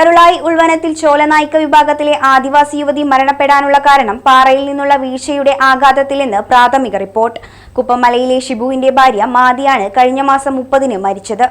കരുളായി ഉൾവനത്തിൽ ചോലനായിക്ക വിഭാഗത്തിലെ ആദിവാസി യുവതി മരണപ്പെടാനുള്ള കാരണം പാറയിൽ നിന്നുള്ള വീഴ്ചയുടെ ആഘാതത്തിൽ നിന്ന് പ്രാഥമിക റിപ്പോർട്ട്. കുപ്പമലയിലെ ഷിബുവിന്റെ ഭാര്യ മാതിയാണ് കഴിഞ്ഞ മാസം മുപ്പതിന് മരിച്ചത്.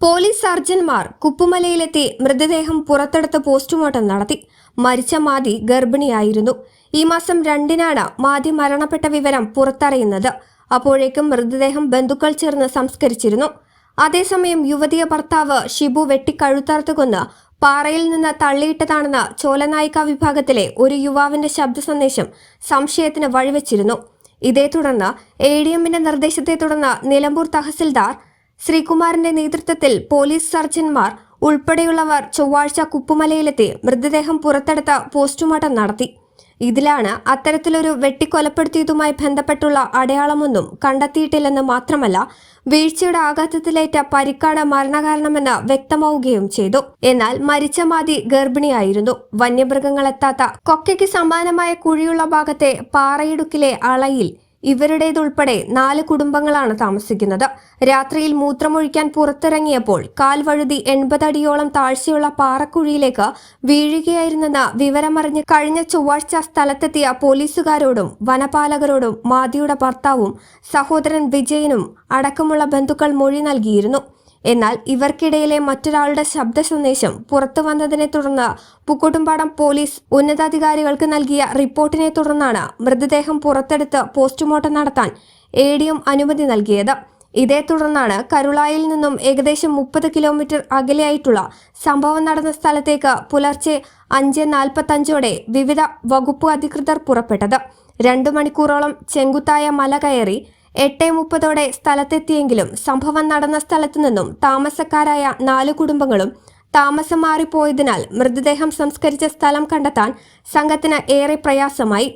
പോലീസ് സർജൻമാർ കുപ്പുമലയിലെത്തി മൃതദേഹം പുറത്തെടുത്ത് പോസ്റ്റ്മോർട്ടം നടത്തി. മരിച്ച മാതി ഗർഭിണിയായിരുന്നു. ഈ മാസം രണ്ടിനാണ് മാതി മരണപ്പെട്ട വിവരം പുറത്തറിയുന്നത്. അപ്പോഴേക്കും മൃതദേഹം ബന്ധുക്കൾ ചേർന്ന് സംസ്കരിച്ചിരുന്നു. അതേസമയം യുവതിയെ ഭർത്താവ് ഷിബു വെട്ടിക്കഴുത്തറുത്ത് കൊന്ന് പാറയിൽ നിന്ന് തള്ളിയിട്ടതാണെന്ന ചോലനായിക വിഭാഗത്തിലെ ഒരു യുവാവിന്റെ ശബ്ദ സന്ദേശം സംശയത്തിന് വഴിവെച്ചിരുന്നു. ഇതേ തുടർന്ന് എ ഡി എമ്മിന്റെ നിർദ്ദേശത്തെ തുടർന്ന് നിലമ്പൂർ തഹസിൽദാർ ശ്രീകുമാറിന്റെ നേതൃത്വത്തിൽ പോലീസ് സർജൻമാർ ഉൾപ്പെടെയുള്ളവർ ചൊവ്വാഴ്ച കുപ്പുമലയിലെത്തി മൃതദേഹം പുറത്തെടുത്ത പോസ്റ്റ്മോർട്ടം നടത്തി. ഇതിലാണ് അത്തരത്തിലൊരു വെട്ടിക്കൊലപ്പെടുത്തിയതുമായി ബന്ധപ്പെട്ടുള്ള അടയാളമൊന്നും കണ്ടെത്തിയിട്ടില്ലെന്ന് മാത്രമല്ല വീഴ്ചയുടെ ആഘാതത്തിലേറ്റ പരിക്കാണ് മരണകാരണമെന്ന് വ്യക്തമാവുകയും ചെയ്തു. എന്നാൽ മരിച്ച മാതി ഗർഭിണിയായിരുന്നു. വന്യമൃഗങ്ങളെത്താത്ത കൊക്കയ്ക്ക് സമാനമായ കുഴിയുള്ള ഭാഗത്തെ പാറയിടുക്കിലെ അളയിൽ ഇവരുടേതുൾപ്പെടെ നാല് കുടുംബങ്ങളാണ് താമസിക്കുന്നത്. രാത്രിയിൽ മൂത്രമൊഴിക്കാൻ പുറത്തിറങ്ങിയപ്പോൾ കാൽ വഴുതി എൺപതടിയോളം താഴ്ചയുള്ള പാറക്കുഴിയിലേക്ക് വീഴുകയായിരുന്നെന്ന വിവരമറിഞ്ഞ് കഴിഞ്ഞ ചൊവ്വാഴ്ച സ്ഥലത്തെത്തിയ പോലീസുകാരോടും വനപാലകരോടും മാതിയുടെ ഭർത്താവും സഹോദരൻ വിജയനും അടക്കമുള്ള ബന്ധുക്കൾ മൊഴി നൽകിയിരുന്നു. എന്നാൽ ഇവർക്കിടയിലെ മറ്റൊരാളുടെ ശബ്ദ സന്ദേശം പുറത്തു വന്നതിനെ തുടർന്ന് പുക്കോട്ടുംപാടം പോലീസ് ഉന്നതാധികാരികൾക്ക് നൽകിയ റിപ്പോർട്ടിനെ തുടർന്നാണ് മൃതദേഹം പുറത്തെടുത്ത് പോസ്റ്റ്മോർട്ടം നടത്താൻ എ അനുമതി നൽകിയത്. ഇതേ തുടർന്നാണ് കരുളായിൽ നിന്നും ഏകദേശം മുപ്പത് കിലോമീറ്റർ അകലെയായിട്ടുള്ള സംഭവം നടന്ന സ്ഥലത്തേക്ക് പുലർച്ചെ അഞ്ച് നാൽപ്പത്തഞ്ചോടെ വിവിധ വകുപ്പ് അധികൃതർ പുറപ്പെട്ടത്. രണ്ടു മണിക്കൂറോളം ചെങ്കുത്തായ മല കയറി എട്ട് മുപ്പതോടെ സ്ഥലത്തെത്തിയെങ്കിലും സംഭവം നടന്ന സ്ഥലത്തു നിന്നും താമസക്കാരായ നാല് കുടുംബങ്ങളും താമസം മാറിപ്പോയതിനാൽ മൃതദേഹം സംസ്കരിച്ച സ്ഥലം കണ്ടെത്താൻ സംഘത്തിന് ഏറെ പ്രയാസമായി.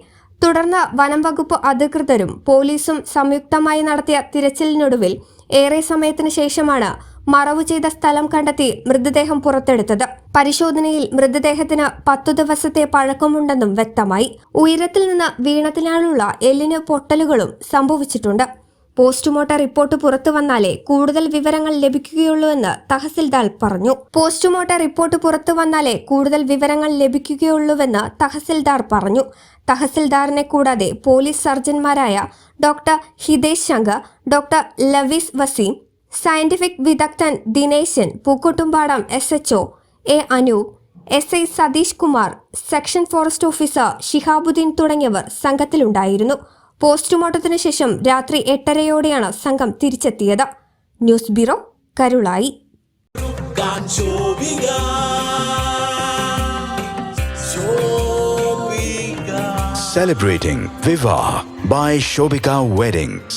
തുടർന്ന് വനം വകുപ്പ് അധികൃതരും പോലീസും സംയുക്തമായി നടത്തിയ തിരച്ചിലിനൊടുവിൽ ഏറെ സമയത്തിന് ശേഷമാണ് മറവു ചെയ്ത സ്ഥലം കണ്ടെത്തി മൃതദേഹം പുറത്തെടുത്തത്. പരിശോധനയിൽ മൃതദേഹത്തിന് പത്തു ദിവസത്തെ പഴക്കമുണ്ടെന്നും വ്യക്തമായി. ഉയരത്തിൽ നിന്ന് വീണതിനാലുള്ള എല്ലിന് പൊട്ടലുകളും സംഭവിച്ചിട്ടുണ്ട്. പോസ്റ്റ്മോർട്ടം റിപ്പോർട്ട് പുറത്തു വന്നാലേ കൂടുതൽ വിവരങ്ങൾ ലഭിക്കുകയുള്ളൂവെന്ന് തഹസിൽദാർ പറഞ്ഞു. പോസ്റ്റ്മോർട്ടം റിപ്പോർട്ട് പുറത്തു വന്നാലേ കൂടുതൽ വിവരങ്ങൾ ലഭിക്കുകയുള്ളൂവെന്ന് തഹസിൽദാർ പറഞ്ഞു. തഹസിൽദാറിനെ കൂടാതെ police സർജൻമാരായ doctor Hitesh Shankar doctor Lavees Waseem scientific വിദഗ്ധൻ Dineshan Pookkottumpadam S H O A Anoop S I Satheesh Kumar section forest officer Shihabuddeen തുടങ്ങിയവർ സംഘത്തിലുണ്ടായിരുന്നു. പോസ്റ്റ്മോർട്ടത്തിന് ശേഷം രാത്രി എട്ടരയോടെയാണ് സംഘം തിരിച്ചെത്തിയത്. News bureau Karulayi. Celebrating Viva by Shobika Weddings.